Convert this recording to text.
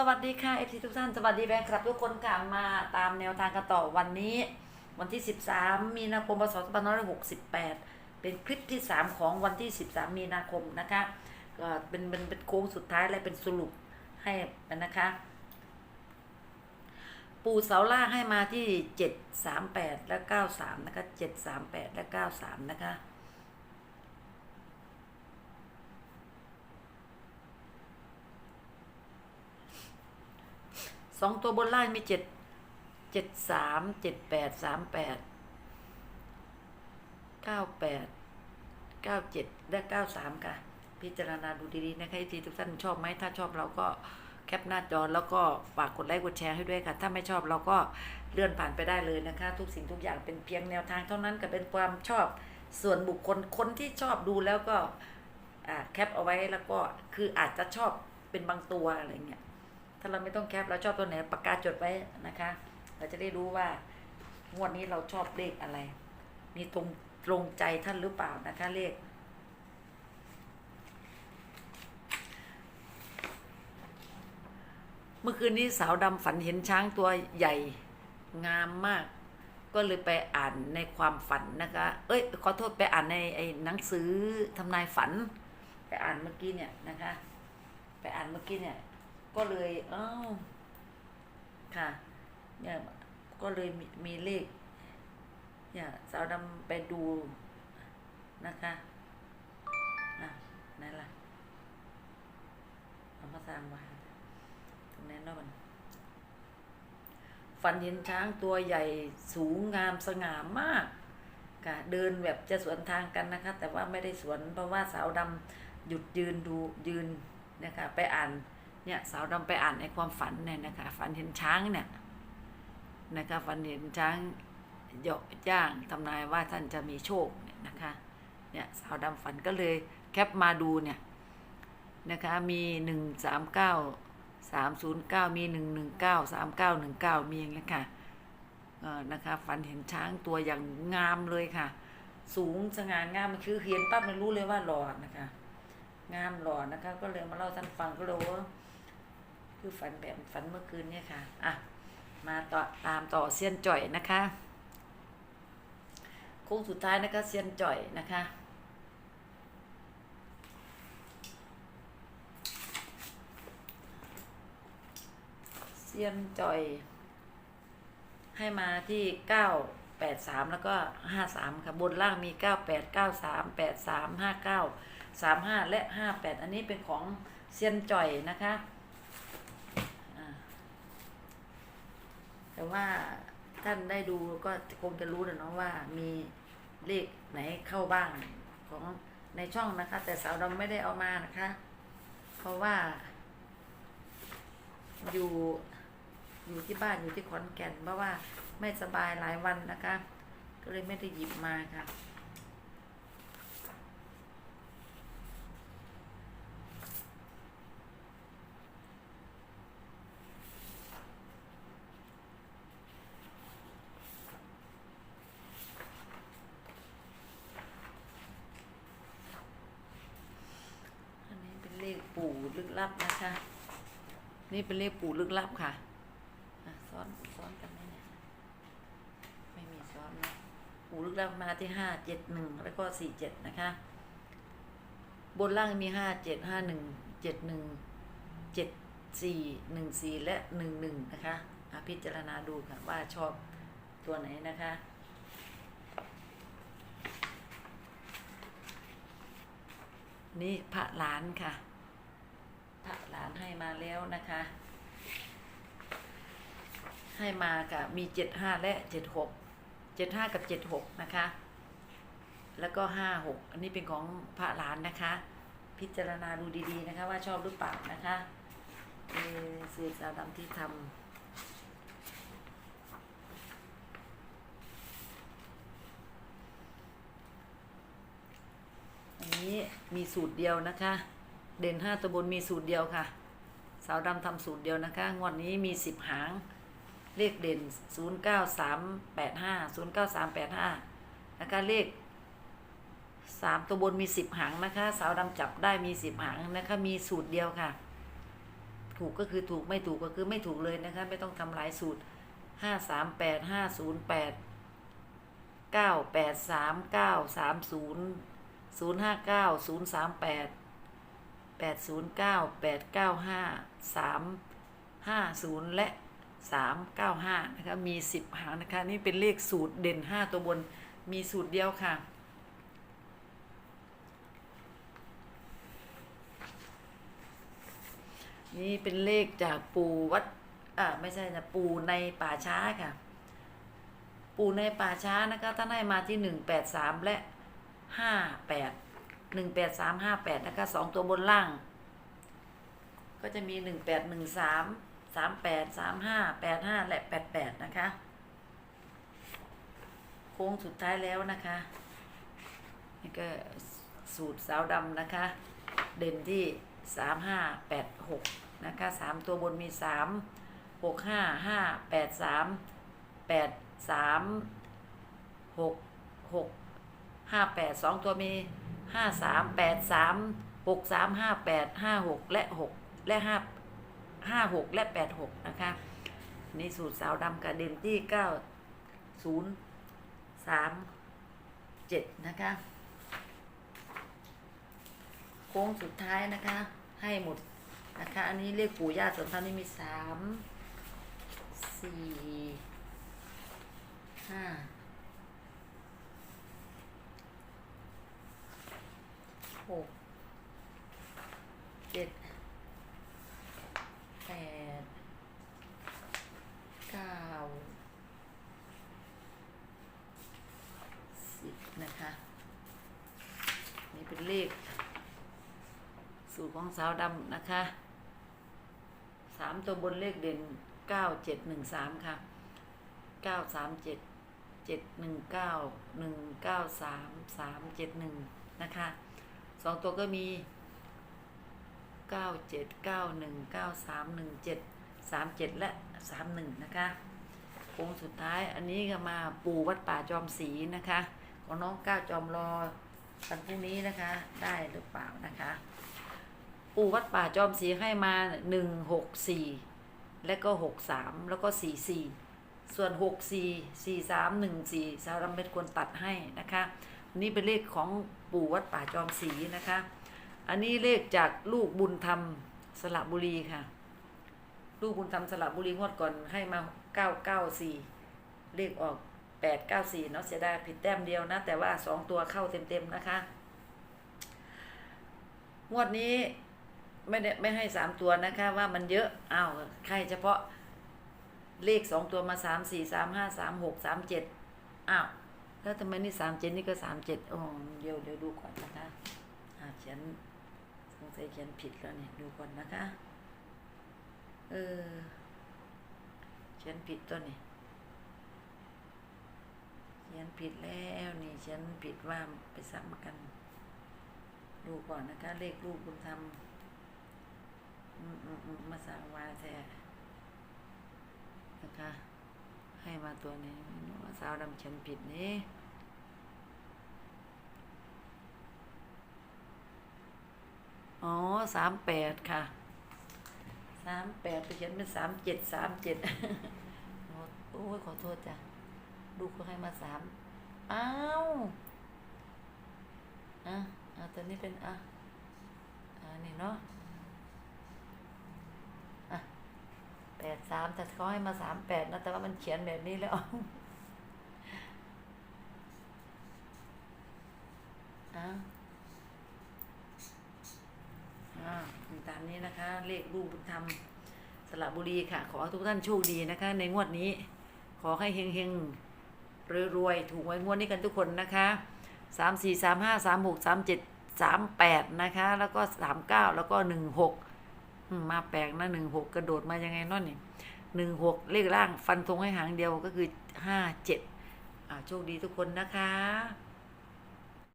สวัสดีค่ะเอฟซีทุกท่านสวัสดีแฟนคลับทุกคนค่ะมาตามแนวทางกันต่อวันนี้ วันที่ 13 มีนาคมพศ2568 เป็นคลิปที่ 3 ของวันที่ 13 มีนาคมนะคะก็เป็นเป็นเป็นโค้งสุดท้ายและเป็นสรุปให้นะคะ ปูเสาล่างให้มาที่ 738 และ 93 นะคะ 738 และ 93 นะคะ สองตัวบนล่างมีเจ็ดเจ็ดสามเจ็ดแปดสามแปดเก้าแปดเก้าเจ็ดและเก้าสามค่ะ พิจารณาดูดีๆนะคะทีทุกท่านชอบไหมถ้าชอบเราก็แคปหน้าจอแล้วก็ฝากกดไลค์กดแชร์ให้ด้วยค่ะ ถ้าไม่ชอบเราก็เลื่อนผ่านไปได้เลยนะคะ ทุกสิ่งทุกอย่างเป็นเพียงแนวทางเท่านั้นกับเป็นความชอบส่วนบุคคลคนที่ชอบดูแล้วก็แคปเอาไว้แล้วก็คืออาจจะชอบเป็นบางตัวอะไรเงี้ย ถ้าเราไม่ต้องแคปเราชอบตัวไหนปากกาจดไว้นะคะ เราจะได้รู้ว่างวดนี้เราชอบเลขอะไร มีตรงตรงใจท่านหรือเปล่านะคะเลขเมื่อคืนนี้สาวดำฝันเห็นช้างตัวใหญ่งามมาก ก็เลยไปอ่านในความฝันนะคะ เอ้ยขอโทษไปอ่านในไอ้หนังสือทำนายฝัน ไปอ่านเมื่อกี้เนี่ยนะคะ ไปอ่านเมื่อกี้เนี่ย ก็เลยเอ้าค่ะเนี่ยก็เลยมีมีเลขเนี่ยสาวดำไปดูนะคะอะนั่นล่ะเอามาสร้างมาตรงนั้นเนาะมันฝันเห็นช้างตัวใหญ่สูงงามสง่ามากค่ะเดินแบบจะสวนทางกันนะคะ แต่ว่าไม่ได้สวนเพราะว่าสาวดำหยุดยืนดูยืนนะคะไปอ่าน เนี่ยสาวดำไปอ่านในความฝันเนี่ยนะคะ ฝันเห็นช้างเนี่ยนะคะฝันเห็นช้างเหยาะย่างทำนายว่าท่านจะมีโชคเนี่ยนะคะเนี่ยสาวดำฝันก็เลยแคปมาดูเนี่ยนะคะมีหนึ่งสามเก้าสามศูนย์เก้ามีหนึ่งหนึ่งเก้าสามเก้าหนึ่งเก้ามีอย่างเงี้ยค่ะเออนะคะฝันเห็นช้างตัวอย่างงามเลยค่ะ สูงสง่างามมันคือเห็นปั๊บมันรู้เลยว่าหล่อนะคะ งามหล่อนะคะ ก็เลยมาเล่าท่านฟังก็เลยว่า คือฝันแบบฝันเมื่อคืนเนี่ยค่ะ อะ มาต่อตามต่อเซียนจ่อยนะคะโค้งสุดท้ายนะคะเซียนจ่อยนะคะเซียนจ่อย ให้มาที่เก้าแปดสามแล้วก็ห้าสามค่ะบนล่างมีเก้าแปดเก้าสามแปดสามห้าเก้าสามห้าและห้าแปดอันนี้เป็นของเซียนจ่อยนะคะอ่า แต่ว่าท่านได้ดูก็คงจะรู้นะเนาะว่ามีเลขไหนเข้าบ้างของในช่องนะคะ แต่สาวดำไม่ได้เอามานะคะ เพราะว่า อยู่อยู่ที่บ้านอยู่ที่ขอนแก่นเพราะว่าไม่สบายหลายวันนะคะ ก็เลยไม่ได้หยิบมาค่ะ อันนี้เป็นเลขปู่ ลึกลับนะคะ นี่เป็นเลขปู่ลึกลับค่ะซ้อนซ้อนกันไหมเนี่ยไม่มีซ้อนนะปู่ลึกลับมาที่ห้าเจ็ดหนึ่งแล้วก็สี่เจ็ดนะคะ บนล่างมีห้าเจ็ดห้าหนึ่งเจ็ดหนึ่งเจ็ดสี่หนึ่งสี่และหนึ่งหนึ่งนะคะอะพิจารณาดูค่ะ ว่าชอบตัวไหนนะคะนี่พระหลานค่ะ มาแล้วนะคะ ให้มากับมีเจ็ดห้าและเจ็ดหกเจ็ดห้ากับเจ็ดหกนะคะ แล้วก็ห้าหกอันนี้เป็นของพระหลานนะคะ พิจารณาดูดีๆนะคะ ว่าชอบหรือเปล่านะคะเออสื่อสาวดำที่ทำอันนี้มีสูตรเดียวนะคะ เด่นห้าตัวบนมีสูตรเดียวค่ะ สาวดำทำสูตรเดียวนะคะ งวดนี้มีสิบหาง เลขเด่นศูนย์เก้าสามแปดห้าศูนย์เก้าสามแปดห้านะคะเลขสามตัวบนมีสิบหางนะคะ สาวดำจับได้มีสิบหางนะคะ มีสูตรเดียวค่ะ ถูกก็คือถูกไม่ถูกก็คือไม่ถูกเลยนะคะ ไม่ต้องทำหลายสูตรห้าสามแปดห้าศูนย์แปดเก้าแปดสามเก้าสามศูนย์ศูนย์ห้าเก้าศูนย์สามแปด แปดศูนย์เก้าแปดเก้าห้าสามห้าศูนย์และสามเก้าห้านะคะมีสิบหางนะคะ นี่เป็นเลขสูตรเด่นห้าตัวบนมีสูตรเดียวค่ะนี่เป็นเลขจากปู่วัด อ่าไม่ใช่นะปู่ในป่าช้าค่ะ ปู่ในป่าช้านะคะท่านให้มาที่หนึ่งแปดสามและห้าแปด หนึ่งแปดสามห้าแปดนะคะสองตัวบนล่าง ก็จะมีหนึ่งแปดหนึ่งสามสามแปดสามห้าแปดห้าและแปดแปดนะคะ โค้งสุดท้ายแล้วนะคะนี่ก็สูตรสาวดำนะคะ เด่นที่สามห้าแปดหกนะคะสามตัวบนมีสามหกห้าห้าแปดสามแปดสามหกหกห้าแปดสองตัวมี ห้าสามแปดสามหกสามห้าแปดห้าหกและหกและห้าห้าหกและแปดหกนะคะนี่สูตรสาวดำกับเด่นที่เก้าศูนย์สามเจ็ดนะคะ โค้งสุดท้ายนะคะ ให้หมดนะคะ อันนี้เลขปู่ย่าสนทานี่มีสามสี่ห้า หกเจ็ดแปดเก้าสิบนะคะ นี่เป็นเลข สูตรของสาวดำนะคะสามตัวบนเลขเด่นเก้าเจ็ดหนึ่งสามค่ะเก้าสามเจ็ดเจ็ดหนึ่งเก้าหนึ่งเก้าสามสามเจ็ดหนึ่งนะคะ สองตัวก็มีเก้าเจ็ดเก้าหนึ่งเก้าสามหนึ่งเจ็ดสามเจ็ดและสามหนึ่งนะคะโค้งสุดท้ายอันนี้ก็มาปูวัดป่าจอมศรีนะคะของน้องก้าวจอมรอวันพรุ่งนี้นะคะได้หรือเปล่านะคะ ปูวัดป่าจอมศรีให้มาหนึ่งหกสี่แล้วก็หกสามแล้วก็สี่สี่ส่วนหกสี่สี่สามหนึ่งสี่สารำเป็นคนตัดให้นะคะ นนี้เป็นเลขของปู่วัดป่าจอมศรีนะคะ อันนี้เลขจากลูกบุญธรรมสระบุรีค่ะ ลูกบุญธรรมสระบุรีงวดก่อนให้มาเก้าเก้าสี่เลขออกแปดเก้าสี่เนาะเสียดายผิดแต้มเดียวนะ แต่ว่าสองตัวเข้าเต็มๆนะคะ งวดนี้ไม่ได้ไม่ให้สามตัวนะคะ ว่ามันเยอะอ้าวใครเฉพาะเลขสองตัวมาสามสี่สามห้าสามหกสามเจ็ดอ้าว แล้วทำไมนี่สามเจ็ดนี่ก็สามเจ็ดโอ๋อเดี๋ยวเดี๋ยวดูก่อนนะคะอ่าเขียนสงสัยเขียนผิดแล้วเนี่ยดูก่อนนะคะ เออ เขียนผิดตัวนี่เขียนผิดแล้วนี่เขียนผิดว่าไปซ้ำกัน ดูก่อนนะคะ เลขลูกบุญธรรมอืมอืมอืมมาสั่งวาแท้นะคะ ให้มาตัวนี้ว่าสาวดำเขียนผิดนี่อ๋อสามแปดค่ะสามแปดไปเขียนเป็นสามเจ็ดสามเจ็ดโอ้ยขอโทษจ้ะลูกก็ให้มาสามอ้าวอะอะตัวนี้เป็นอะอ่านี่เนาะ แปดสามแต่เขาให้มาสามแปดนะแต่ว่ามันเขียนแบบนี้แล้วอ่าอ่าตามนี้นะคะ เลขลูกบุญธรรมสระบุรีค่ะ ขอทุกท่านโชคดีนะคะ ในงวดนี้ ขอให้เฮงเฮงรวยรวยๆถูกไว้งวดนี้กันทุกคนนะคะสามสี่สามห้าสามหกสามเจ็ดสามแปดนะคะ แล้วก็สามเก้าแล้วก็หนึ่งหก มาแปลกนะหนึ่งหกกระโดดมายังไงนั่นนี่หนึ่งหกเลขล่างฟันธงให้หางเดียวก็คือห้าเจ็ดอ่าโชคดีทุกคนนะคะ